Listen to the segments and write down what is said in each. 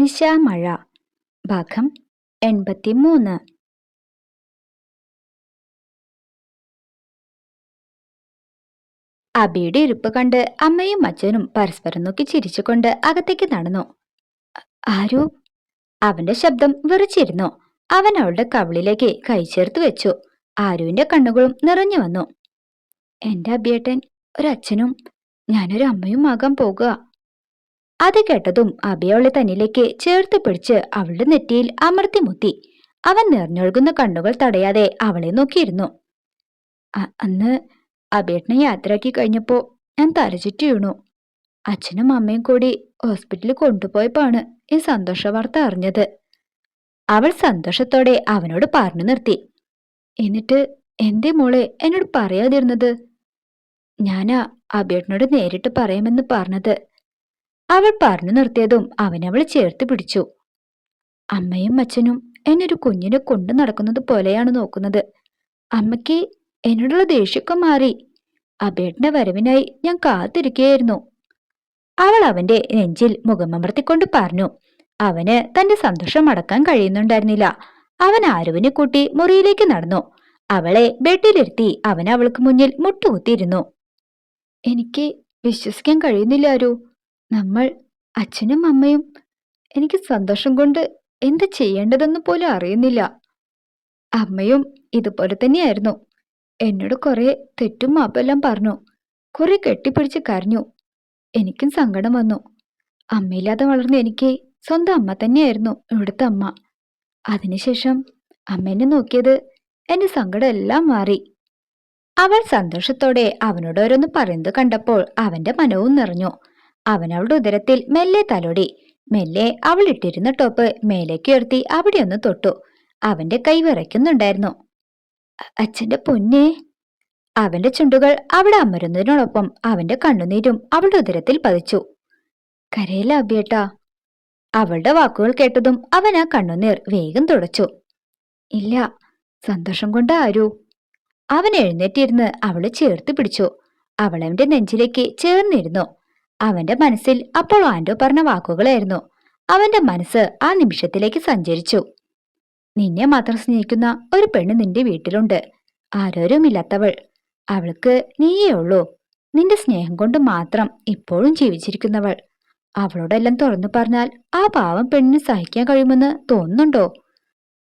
നിശാമഴ. ഭാഗം എൺപത്തിമൂന്ന്. അബിയുടെ ഇരിപ്പ് കണ്ട് അമ്മയും അച്ഛനും പരസ്പരം നോക്കി ചിരിച്ചുകൊണ്ട് അകത്തേക്ക് നടന്നു. ആരോ? അവന്റെ ശബ്ദം വിറച്ചിരുന്നു. അവൻ അവളുടെ കവിളിലേക്ക് കൈ ചേർത്ത് വെച്ചു. ആരുവിന്റെ കണ്ണുകളും നിറഞ്ഞു വന്നു. എന്റെ അബിയേട്ടൻ ഒരച്ഛനും ഞാനൊരു അമ്മയും ആകാൻ പോകുക. അത് കേട്ടതും അബി തന്നിലേക്ക് ചേർത്ത് പിടിച്ച് അവളുടെ നെറ്റിയിൽ അമർത്തി മുത്തി. അവൻ നിറഞ്ഞൊഴുകുന്ന കണ്ണുകൾ തടയാതെ അവളെ നോക്കിയിരുന്നു. "അ- അന്ന് അബേട്ടനെ യാത്രയാക്കി കഴിഞ്ഞപ്പോ ഞാൻ തലചുറ്റി വീണു. അച്ഛനും അമ്മയും കൂടി ഹോസ്പിറ്റലിൽ കൊണ്ടുപോയപ്പോഴാണ് ഈ സന്തോഷ വാർത്ത അറിഞ്ഞത്. അവൾ സന്തോഷത്തോടെ അവനോട് പറഞ്ഞു നിർത്തി. എന്നിട്ട് എന്റെ മോളെ എന്നോട് പറയാതിരുന്നത്? ഞാനാ അബേട്ടനോട് നേരിട്ട് പറയാമെന്ന് പറഞ്ഞത്. അവൾ പറഞ്ഞു നിർത്തിയതും അവനവൾ ചേർത്ത് പിടിച്ചു. അമ്മയും അച്ഛനും എന്നൊരു കുഞ്ഞിനെ കൊണ്ടു നടക്കുന്നത് പോലെയാണ് നോക്കുന്നത്. അമ്മയ്ക്ക് എന്നോടുള്ള ദേഷ്യമൊക്കെ മാറി. അബേട്ടന്റെ വരവിനായി ഞാൻ കാത്തിരിക്കുകയായിരുന്നു. അവൾ അവന്റെ നെഞ്ചിൽ മുഖമമർത്തിക്കൊണ്ട് പറഞ്ഞു അവന് തന്റെ സന്തോഷം അടക്കാൻ കഴിയുന്നുണ്ടായിരുന്നില്ല. അവൻ ആരുവിനെ കൂട്ടി മുറിയിലേക്ക് നടന്നു. അവളെ ബെഡിലിരുത്തി അവൻ അവൾക്ക് മുന്നിൽ മുട്ടുകുത്തിയിരുന്നു. എനിക്ക് വിശ്വസിക്കാൻ കഴിയുന്നില്ല ആരു. നമ്മൾ അച്ഛനും അമ്മയും എനിക്ക് സന്തോഷം കൊണ്ട് എന്ത് ചെയ്യേണ്ടതെന്ന് പോലും അറിയുന്നില്ല. അമ്മയും ഇതുപോലെ തന്നെയായിരുന്നു. എന്നോട് കുറെ തെറ്റും മാപ്പെല്ലാം പറഞ്ഞു. കുറെ കെട്ടിപ്പിടിച്ച് കരഞ്ഞു. എനിക്കും സങ്കടം വന്നു. അമ്മയില്ലാതെ വളർന്ന എനിക്ക് സ്വന്തം അമ്മ തന്നെയായിരുന്നു ഇവിടുത്തെ അമ്മ. അതിനുശേഷം അമ്മേനെ നോക്കിയത് എന്റെ സങ്കടം എല്ലാം മാറി. അവൾ സന്തോഷത്തോടെ അവനോട് ഓരോന്ന് പറയുന്നത് കണ്ടപ്പോൾ അവന്റെ മനവും നിറഞ്ഞു. അവൻ അവളുടെ ഉദരത്തിൽ മെല്ലെ തലോടി. മെല്ലെ അവൾ ഇട്ടിരുന്ന ടോപ്പ് മേലേക്ക് ഉയർത്തി അവിടെ ഒന്ന് തൊട്ടു. അവന്റെ കൈ വിറയ്ക്കുന്നുണ്ടായിരുന്നു. അച്ഛന്റെ പൊന്നേ. അവന്റെ ചുണ്ടുകൾ അവിടെ അമരുന്നതിനോടൊപ്പം അവന്റെ കണ്ണുനീരും അവളുടെ ഉദരത്തിൽ പതിച്ചു. കരയില അബിയേട്ടാ. അവളുടെ വാക്കുകൾ കേട്ടതും അവൻ ആ കണ്ണുനീർ വേഗം തുടച്ചു. ഇല്ല സന്തോഷം കൊണ്ട് ആരു? അവൻ എഴുന്നേറ്റിരുന്ന് അവളെ ചേർത്ത് പിടിച്ചു. അവളവന്റെ നെഞ്ചിലേക്ക് ചേർന്നിരുന്നു. അവന്റെ മനസ്സിൽ അപ്പോൾ ആൻഡോ പറഞ്ഞ വാക്കുകളായിരുന്നു. അവന്റെ മനസ്സ് ആ നിമിഷത്തിലേക്ക് സഞ്ചരിച്ചു. നിന്നെ മാത്രം സ്നേഹിക്കുന്ന ഒരു പെണ്ണ് നിന്റെ വീട്ടിലുണ്ട്. ആരോരുമില്ലാത്തവൾ അവൾക്ക് നീയേ ഉള്ളൂ. നിന്റെ സ്നേഹം കൊണ്ട് മാത്രം ഇപ്പോഴും ജീവിച്ചിരിക്കുന്നവൾ. അവളോടെല്ലാം തുറന്നു പറഞ്ഞാൽ ആ പാവം പെണ്ണിന് സഹിക്കാൻ കഴിയുമെന്ന് തോന്നുന്നുണ്ടോ?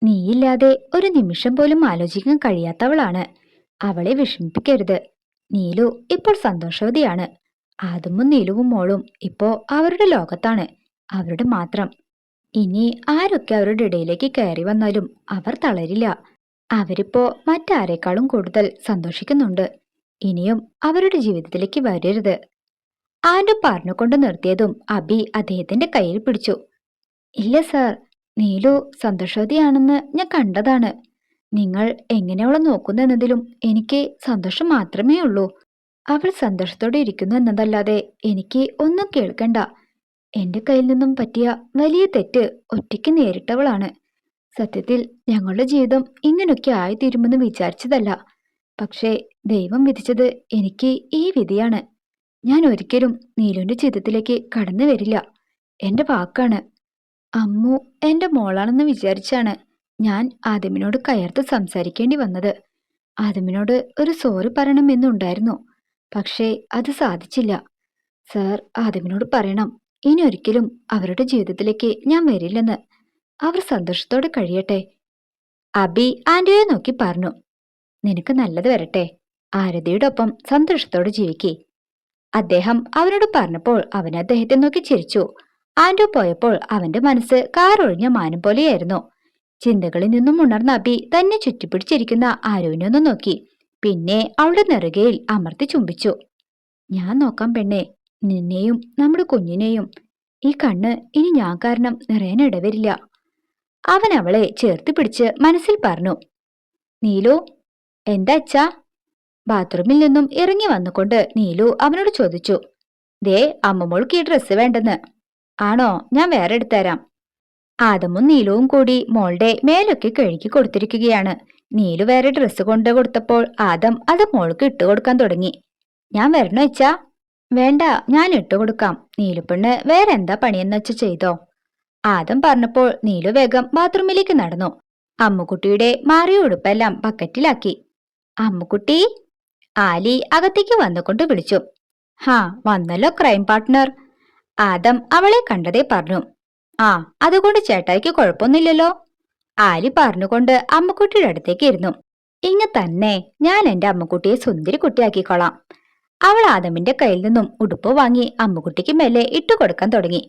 നീയില്ലാതെ ഒരു നിമിഷം പോലും ആലോചിക്കാൻ കഴിയാത്തവളാണ്. അവളെ വിഷമിപ്പിക്കരുത്. നീലു ഇപ്പോൾ സന്തോഷവതിയാണ്. ആദമും നീലുവും മോളും ഇപ്പോ അവരുടെ ലോകത്താണ് അവരുടെ മാത്രം. ഇനി ആരൊക്കെ അവരുടെ ഇടയിലേക്ക് കയറി വന്നാലും അവർ തളരില്ല. അവരിപ്പോ മറ്റാരേക്കാളും കൂടുതൽ സന്തോഷിക്കുന്നുണ്ട്. ഇനിയും അവരുടെ ജീവിതത്തിലേക്ക് വരരുത്. ആൻഡു പറഞ്ഞുകൊണ്ട് നിർത്തിയതും അബി അദ്ദേഹത്തിന്റെ കയ്യിൽ പിടിച്ചു. ഇല്ല സാർ നീലു സന്തോഷവതിയാണെന്ന് ഞാൻ കണ്ടതാണ്. നിങ്ങൾ എങ്ങനെയുള്ള നോക്കുന്നതിലും എനിക്ക് സന്തോഷം മാത്രമേ ഉള്ളൂ. അവൾ സന്തോഷത്തോടെ ഇരിക്കുന്നു എന്നതല്ലാതെ എനിക്ക് ഒന്നും കേൾക്കണ്ട. എന്റെ കയ്യിൽ നിന്നും പറ്റിയ വലിയ തെറ്റ് ഒറ്റയ്ക്ക് നേരിട്ടവളാണ്. സത്യത്തിൽ ഞങ്ങളുടെ ജീവിതം ഇങ്ങനൊക്കെ ആയിത്തീരുമെന്ന് വിചാരിച്ചതല്ല. പക്ഷേ ദൈവം വിധിച്ചത് എനിക്ക് ഈ വിധിയാണ്. ഞാൻ ഒരിക്കലും നീലുവിന്റെ ജീവിതത്തിലേക്ക് കടന്നു വരില്ല. എന്റെ വാക്കാണ്. അമ്മു എന്റെ മോളാണെന്ന് വിചാരിച്ചാണ് ഞാൻ ആദിമിനോട് കയർത്ത് സംസാരിക്കേണ്ടി വന്നത്. ആദിമിനോട് ഒരു സോറി പറയണമെന്നുണ്ടായിരുന്നു. പക്ഷേ അത് സാധിച്ചില്ല. സർ ആദിമിനോട് പറയണം. ഇനി ഒരിക്കലും അവരുടെ ജീവിതത്തിലേക്ക് ഞാൻ വരില്ലെന്ന്. അവർ സന്തോഷത്തോടെ കഴിയട്ടെ. അബി ആന്റിയെ നോക്കി പറഞ്ഞു. നിനക്ക് നല്ലത് വരട്ടെ. ആരതിയുടെ സന്തോഷത്തോടെ ജീവിക്കേ. അദ്ദേഹം അവനോട് പറഞ്ഞപ്പോൾ അവൻ അദ്ദേഹത്തെ നോക്കി ചിരിച്ചു. ആൻഡോ പോയപ്പോൾ അവന്റെ മനസ്സ് കാറൊഴിഞ്ഞ മാനം പോലെയായിരുന്നു. ചിന്തകളിൽ നിന്നും ഉണർന്ന അബി തന്നെ ചുറ്റിപ്പിടിച്ചിരിക്കുന്ന ആരോവിനെ ഒന്ന് നോക്കി. പിന്നെ അവളുടെ നെറുകയിൽ അമർത്തി ചുംബിച്ചു. ഞാൻ നോക്കാം പെണ്ണെ നിന്നെയും നമ്മുടെ കുഞ്ഞിനെയും. ഈ കണ്ണ് ഇനി ഞാൻ കാരണം നിറയാൻ ഇടവരില്ല. അവൻ അവളെ ചേർത്ത് പിടിച്ച് മനസ്സിൽ പറഞ്ഞു നീലു എന്താ അച്ഛാ? ബാത്റൂമിൽ നിന്നും ഇറങ്ങി വന്നുകൊണ്ട് നീലു അവനോട് ചോദിച്ചു ദേ അമ്മമോൾക്ക് ഈ ഡ്രസ്സ് വേണ്ടെന്ന്. ആണോ? ഞാൻ വേറെ എടുത്തരാം ആദമും നീലവും കൂടി മോളുടെ മേലൊക്കെ കഴുകി കൊടുത്തിരിക്കുകയാണ്. നീലു വേറെ ഡ്രസ്സ് കൊണ്ട് കൊടുത്തപ്പോൾ ആദം അത് മോൾക്ക് ഇട്ടു കൊടുക്കാൻ തുടങ്ങി. ഞാൻ വരണോ വെച്ചാ വേണ്ട ഞാൻ ഇട്ടു കൊടുക്കാം. നീലുപ്പെണ്ണ് വേറെ എന്താ പണിയെന്ന് വെച്ച് ചെയ്തോ? ആദം പറഞ്ഞപ്പോൾ നീലു വേഗം ബാത്റൂമിലേക്ക് നടന്നു. അമ്മുക്കുട്ടിയുടെ മാറിയ ഉടുപ്പെല്ലാം ബക്കറ്റിലാക്കി. അമ്മുക്കുട്ടി? ആലി അകത്തേക്ക് വന്നുകൊണ്ട് വിളിച്ചു. ഹാ വന്നല്ലോ ക്രൈം പാർട്ട്ണർ. ആദം അവളെ കണ്ടതേ പറഞ്ഞു. ആ അതുകൊണ്ട് ചേട്ടായിക്ക് കുഴപ്പമൊന്നുമില്ലല്ലോ? ആലി പറഞ്ഞുകൊണ്ട് അമ്മക്കുട്ടിയുടെ അടുത്തേക്ക് ഇരുന്നു. ഇങ്ങ തന്നെ ഞാൻ എന്റെ അമ്മക്കുട്ടിയെ സുന്ദരി കുട്ടിയാക്കിക്കൊള്ളാം അവൾ ആദമിന്റെ കയ്യിൽ നിന്നും ഉടുപ്പ് വാങ്ങി അമ്മുകുട്ടിക്ക് മെല്ലെ ഇട്ടുകൊടുക്കാൻ തുടങ്ങി.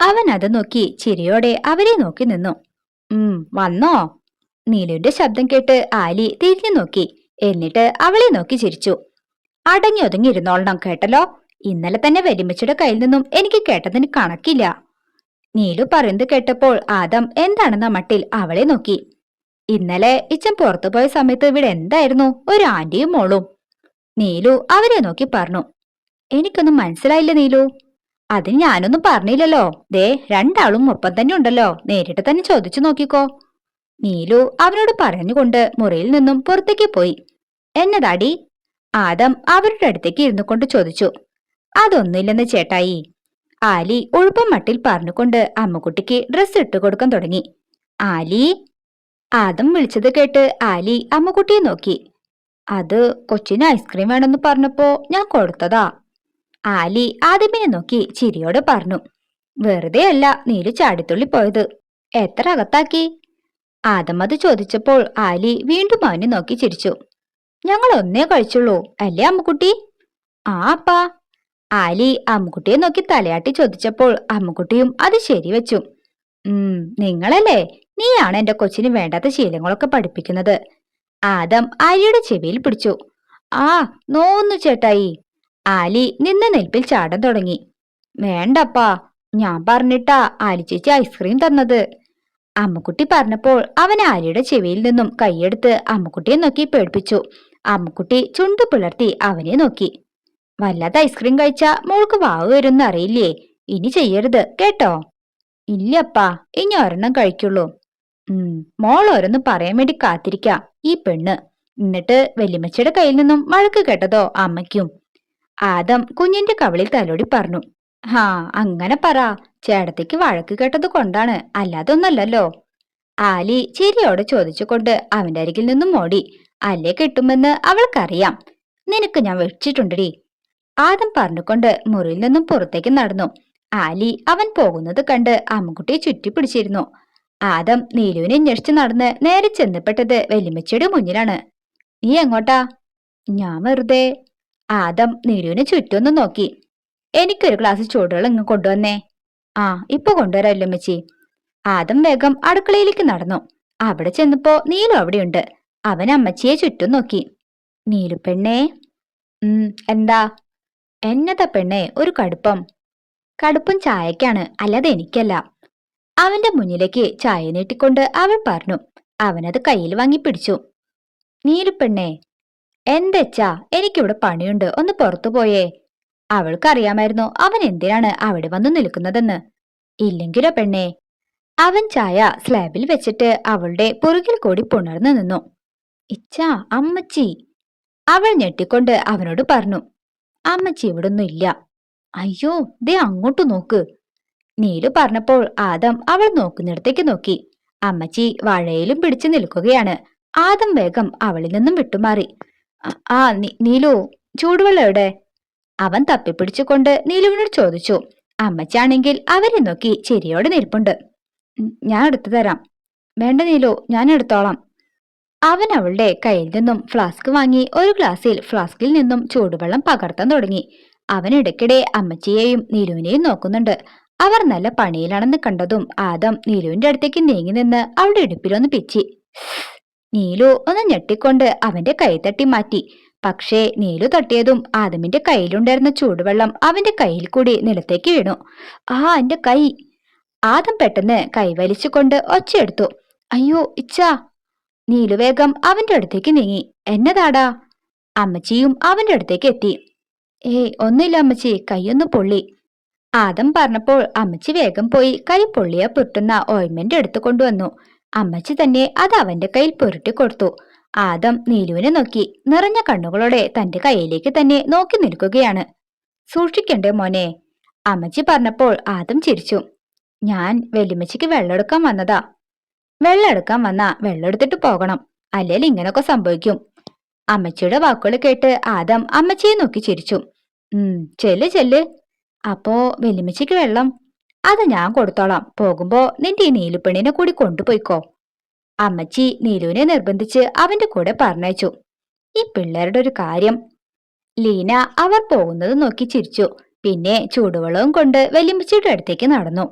അവൻ അത് നോക്കി ചിരിയോടെ അവരെ നോക്കി നിന്നു. ഉം വന്നോ? നീലുവിന്റെ ശബ്ദം കേട്ട് ആലി തിരിഞ്ഞു നോക്കി എന്നിട്ട് അവളെ നോക്കി ചിരിച്ചു. അടങ്ങി ഒതുങ്ങി ഇരുന്നോളണം കേട്ടല്ലോ. ഇന്നലെ തന്നെ വെല്ലുമിച്ചയുടെ കയ്യിൽ നിന്നും എനിക്ക് കേട്ടതിന് കണക്കില്ല. നീലു പറയുന്നത് കേട്ടപ്പോൾ ആദം എന്താണെന്ന മട്ടിൽ അവളെ നോക്കി. ഇന്നലെ ഇച്ചൻ പുറത്തു പോയ സമയത്ത് ഇവിടെ എന്തായിരുന്നു? ഒരു ആന്റിയും മോളും. നീലു അവരെ നോക്കി പറഞ്ഞു. എനിക്കൊന്നും മനസ്സിലായില്ല നീലു. അതിന് ഞാനൊന്നും പറഞ്ഞില്ലല്ലോ. ദേ രണ്ടാളും ഒപ്പം തന്നെ ഉണ്ടല്ലോ. നേരിട്ട് തന്നെ ചോദിച്ചു നോക്കിക്കോ. നീലു അവനോട് പറഞ്ഞുകൊണ്ട് മുറിയിൽ നിന്നും പുറത്തേക്ക് പോയി. എന്നതാടി? ആദം അവരുടെ അടുത്തേക്ക് ഇരുന്നു കൊണ്ട് ചോദിച്ചു. അതൊന്നുമില്ലെന്ന് ചേട്ടായി. ആലി ഒഴുപ്പം മട്ടിൽ പറഞ്ഞുകൊണ്ട് അമ്മുക്കുട്ടിക്ക് ഡ്രസ്സ് ഇട്ട് കൊടുക്കാൻ തുടങ്ങി. ആലി ആദം വിളിച്ചത് കേട്ട് ആലി അമ്മുക്കുട്ടിയെ നോക്കി. അത് കൊച്ചിന് ഐസ്ക്രീം വേണമെന്ന് പറഞ്ഞപ്പോ ഞാൻ കൊടുത്തതാ. ആലി ആദമിനെ നോക്കി ചിരിയോട് പറഞ്ഞു. വെറുതെ അല്ല നീൽ ചാടിത്തുള്ളി പോയത്. എത്ര അകത്താക്കി? ആദം അത് ചോദിച്ചപ്പോൾ ആലി വീണ്ടും അവനെ നോക്കി ചിരിച്ചു. ഞങ്ങൾ ഒന്നേ കഴിച്ചുള്ളൂ അല്ലേ അമ്മുക്കുട്ടി? ആ അപ്പാ. ആലി അമ്മുക്കുട്ടിയെ നോക്കി തലയാട്ടി ചോദിച്ചപ്പോൾ അമ്മുക്കുട്ടിയും അത് ശരിവെച്ചു ഉം നിങ്ങളല്ലേ? നീയാണ് എന്റെ കൊച്ചിന് വേണ്ടാത്ത ശീലങ്ങളൊക്കെ പഠിപ്പിക്കുന്നത്. ആദം ആലിയുടെ ചെവിയിൽ പിടിച്ചു. ആ നോന്നു ചേട്ടായി. ആലി നിന്ന നിൽപ്പിൽ ചാടാൻ തുടങ്ങി. വേണ്ടപ്പാ ഞാൻ പറഞ്ഞിട്ടാ ആലി ചേച്ചി ഐസ്ക്രീം തന്നത്. അമ്മുക്കുട്ടി പറഞ്ഞപ്പോൾ അവൻ ആലിയുടെ ചെവിയിൽ നിന്നും കൈയെടുത്ത് അമ്മുക്കുട്ടിയെ നോക്കി പേടിപ്പിച്ചു. അമ്മുക്കുട്ടി ചുണ്ടു പിളർത്തി അവനെ നോക്കി. വല്ലാത്ത ഐസ്ക്രീം കഴിച്ചാ മോൾക്ക് വാവ് വരുമെന്ന് അറിയില്ലേ? ഇനി ചെയ്യരുത് കേട്ടോ? ഇല്ലപ്പാ ഇനി ഒരെണ്ണം കഴിക്കുള്ളൂ. ഉം മോൾ ഓരോന്ന് പറയാൻ വേണ്ടി കാത്തിരിക്ക ഈ പെണ്ണ്. എന്നിട്ട് വെല്ലുമ്മച്ചിയുടെ കയ്യിൽ നിന്നും വഴക്ക് കേട്ടതോ അമ്മയ്ക്കും. ആദം കുഞ്ഞിന്റെ കവളിൽ തലോടി പറഞ്ഞു ഹാ അങ്ങനെ പറ. ചേട്ടത്തേക്ക് വഴക്ക് കേട്ടത് കൊണ്ടാണ് അല്ലാതൊന്നല്ലോ ആലി ചിരിയോടെ ചോദിച്ചുകൊണ്ട് അവന്റെ അരികിൽ നിന്നും ഓടി അല്ലേ കിട്ടുമെന്ന് അവൾക്കറിയാം. നിനക്ക് ഞാൻ വെച്ചിട്ടുണ്ടടി. ആദം പറഞ്ഞുകൊണ്ട് മുറിയിൽ നിന്നും പുറത്തേക്ക് നടന്നു. ആലി അവൻ പോകുന്നത് കണ്ട് അമ്മുക്കുട്ടിയെ ചുറ്റിപ്പിടിച്ചിരുന്നു. ആദം നീലുവിനെ ഞെടിച്ചു നടന്ന് നേരെ ചെന്നപ്പെട്ടത് വെല്ലുമ്മച്ചിയുടെ മുന്നിലാണ്. നീ എങ്ങോട്ടാ? ഞാൻ വെറുതെ. ആദം നീലുവിനെ ചുറ്റൊന്ന് നോക്കി. എനിക്കൊരു ഗ്ലാസ് ചൂടുവെള്ളം ഇങ്ങ് കൊണ്ടുവന്നേ. ആ ഇപ്പൊ കൊണ്ടുവരാം വെല്ലുമ്മച്ചി ആദം വേഗം അടുക്കളയിലേക്ക് നടന്നു. അവിടെ ചെന്നപ്പോ നീലു അവിടെയുണ്ട്. അവൻ അമ്മച്ചിയെ ചുറ്റും നോക്കി. നീലു പെണ്ണേ ഉം എന്താ? എന്നതാ പെണ്ണെ ഒരു കടുപ്പം. കടുപ്പം ചായക്കാണ് അല്ലാതെ എനിക്കല്ല. അവന്റെ മുന്നിലേക്ക് ചായ നീട്ടിക്കൊണ്ട് അവൾ പറഞ്ഞു അവനത് കയ്യിൽ വാങ്ങി പിടിച്ചു. നീലു പെണ്ണേ എന്തെച്ചാ എനിക്കിവിടെ പണിയുണ്ട് ഒന്ന് പുറത്തു പോയേ. അവൾക്കറിയാമായിരുന്നു അവൻ എന്തിനാണ് അവിടെ വന്നു നിൽക്കുന്നതെന്ന്. ഇല്ലെങ്കിലോ പെണ്ണേ. അവൻ ചായ സ്ലാബിൽ വെച്ചിട്ട് അവളുടെ പുറകിൽ കൂടി പുണർന്നു നിന്നു. ഇച്ചാ അമ്മച്ചി. അവൾ ഞെട്ടിക്കൊണ്ട് അവനോട് പറഞ്ഞു അമ്മച്ചി ഇവിടൊന്നും ഇല്ല. അയ്യോ ദേ അങ്ങോട്ട് നോക്ക്. നീലു പറഞ്ഞപ്പോൾ ആദം അവൾ നോക്കുന്നിടത്തേക്ക് നോക്കി. അമ്മച്ചി വാഴയിലും പിടിച്ചു നിൽക്കുകയാണ്. ആദം വേഗം അവളിൽ നിന്നും വിട്ടുമാറി. "അ- ആ നീലു ചൂടുവെള്ളം എവിടെ? അവൻ തപ്പിപ്പിടിച്ചുകൊണ്ട് നീലുവിനോട് ചോദിച്ചു. അമ്മച്ചാണെങ്കിൽ അവരെ നോക്കി ചിരിയോടെ നിൽപ്പുണ്ട്. ഞാൻ എടുത്തു തരാം. വേണ്ട നീലു ഞാൻ എടുത്തോളാം. അവൻ അവളുടെ കയ്യിൽ നിന്നും ഫ്ലാസ്ക് വാങ്ങി ഒരു ഗ്ലാസ്സിൽ ഫ്ലാസ്കിൽ നിന്നും ചൂടുവെള്ളം പകർത്താൻ തുടങ്ങി. അവൻ ഇടയ്ക്കിടെ അമ്മച്ചിയെയും നീലുവിനെയും നോക്കുന്നുണ്ട്. അവർ നല്ല പണിയിലാണെന്ന് കണ്ടതും ആദം നീലുവിന്റെ അടുത്തേക്ക് നീങ്ങി നിന്ന് അവളുടെ ഇടുപ്പിലൊന്ന് പിച്ചി. നീലു ഒന്ന് ഞെട്ടിക്കൊണ്ട് അവന്റെ കൈ തട്ടി മാറ്റി. പക്ഷേ നീലു തട്ടിയതും ആദമിന്റെ കയ്യിലുണ്ടായിരുന്ന ചൂടുവെള്ളം അവന്റെ കയ്യിൽ കൂടി നിലത്തേക്ക് വീണു. ആ എന്റെ കൈ. ആദം പെട്ടെന്ന് കൈ വലിച്ചുകൊണ്ട് ഒച്ചയെടുത്തു. അയ്യോ ഇച്ചാ നീലു വേഗം അവന്റെ അടുത്തേക്ക് നീങ്ങി. എന്നതാടാ? അമ്മച്ചിയും അവന്റെ അടുത്തേക്ക് എത്തി. ഏയ് ഒന്നുമില്ല അമ്മച്ചി കൈയൊന്ന് പൊള്ളി. ആദം പറഞ്ഞപ്പോൾ അമ്മച്ചി വേഗം പോയി കൈ പൊള്ളിയ പുരട്ടുന്ന ഓയിൻമെന്റ് എടുത്തു കൊണ്ടുവന്നു. അമ്മച്ചി തന്നെ അത് അവന്റെ കയ്യിൽ പുരട്ടി കൊടുത്തു. ആദം നീലുവിനെ നോക്കി നിറഞ്ഞ കണ്ണുകളോടെ തന്റെ കയ്യിലേക്ക് തന്നെ നോക്കി നിൽക്കുകയാണ്. സൂക്ഷിക്കണ്ടേ മോനെ? അമ്മച്ചി പറഞ്ഞപ്പോൾ ആദം ചിരിച്ചു. ഞാൻ വെല്ലുമ്മച്ചിക്ക് വെള്ളമെടുക്കാൻ വന്നതാ. വെള്ളം എടുക്കാൻ വന്നാ വെള്ളം എടുത്തിട്ട് പോകണം. അല്ലെങ്കിൽ ഇങ്ങനൊക്കെ സംഭവിക്കും. അമ്മച്ചിയുടെ വാക്കുകൾ കേട്ട് ആദം അമ്മച്ചിയെ നോക്കി ചിരിച്ചു. ഉം ചെല്ല് ചെല്ല്. അപ്പോ വെല്ലുമ്മച്ചിക്ക് വെള്ളം. അത് ഞാൻ കൊടുത്തോളാം. പോകുമ്പോ നിന്റെ ഈ നീലുപ്പെണ്ണിനെ കൂടി കൊണ്ടുപോയിക്കോ. അമ്മച്ചി നീലുവിനെ നിർബന്ധിച്ച് അവന്റെ കൂടെ പറഞ്ഞയച്ചു. ഈ പിള്ളേരുടെ ഒരു കാര്യം. ലീന അവർ പോകുന്നത് നോക്കി ചിരിച്ചു. പിന്നെ ചൂടുവെള്ളവും കൊണ്ട് വല്യമ്മച്ചിയുടെ അടുത്തേക്ക് നടന്നു.